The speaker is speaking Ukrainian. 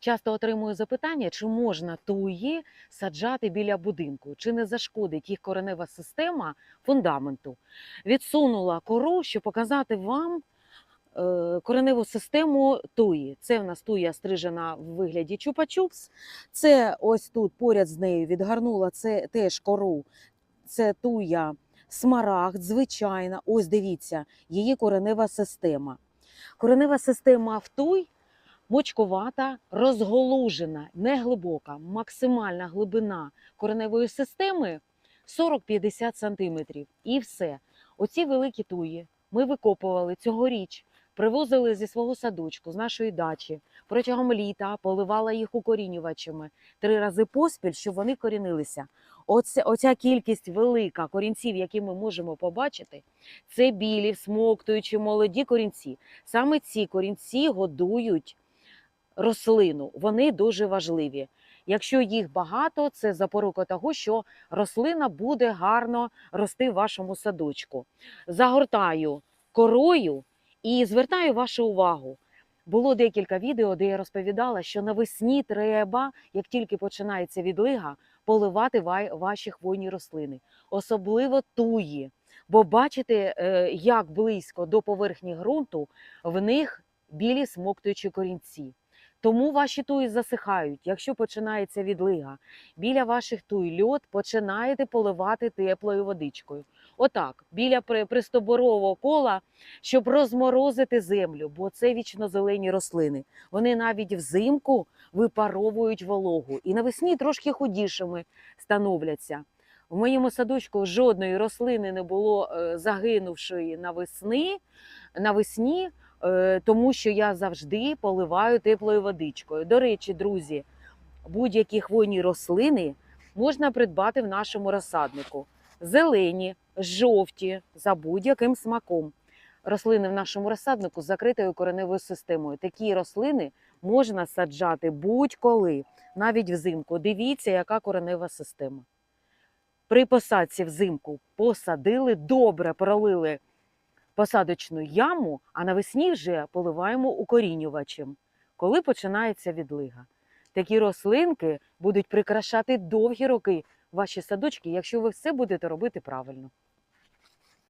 Часто отримую запитання, чи можна туї саджати біля будинку, чи не зашкодить їх коренева система фундаменту. Відсунула кору, щоб показати вам е, кореневу систему туї. Це в нас туя стрижена в вигляді чупа-чупс. Це ось тут поряд з нею відгарнула це теж кору. Це туя смарагд, звичайна. Ось дивіться, її коренева система. Коренева система в туй мочкувата, розголужена, не глибока, максимальна глибина кореневої системи 40-50 см. І все. Оці великі туї ми викопували цьогоріч, привозили зі свого садочку, з нашої дачі. Протягом літа поливала їх укорінювачами три рази поспіль, щоб вони корінилися. Оця, оця кількість велика корінців, які ми можемо побачити, це білі, всмоктуючі молоді корінці. Саме ці корінці годують рослину. Вони дуже важливі. Якщо їх багато, це запорука того, що рослина буде гарно рости в вашому садочку. Загортаю корою і звертаю вашу увагу. Було декілька відео, де я розповідала, що навесні треба, як тільки починається відлига, поливати ваші хвойні рослини, особливо туї. Бо бачите, е, як близько до поверхні ґрунту в них білі смоктуючі корінці. Тому ваші туї засихають. Якщо починається відлига, біля ваших туй льот починаєте поливати теплою водичкою. Отак, біля при- пристоборового кола, щоб розморозити землю, бо це вічнозелені рослини. Вони навіть взимку випаровують вологу і навесні трошки худішими становляться. В моєму садочку жодної рослини не було е, загинувшої навесні, е, тому що я завжди поливаю теплою водичкою. До речі, друзі, будь-які хвойні рослини можна придбати в нашому розсаднику. Зелені, жовті, за будь-яким смаком. Рослини в нашому розсаднику з закритою кореневою системою. Такі рослини можна саджати будь-коли, навіть взимку. Дивіться, яка коренева система. При посадці взимку посадили, добре пролили посадочну яму, а навесні вже поливаємо укорінювачем, коли починається відлига. Такі рослинки будуть прикрашати довгі роки ваші садочки, якщо ви все будете робити правильно.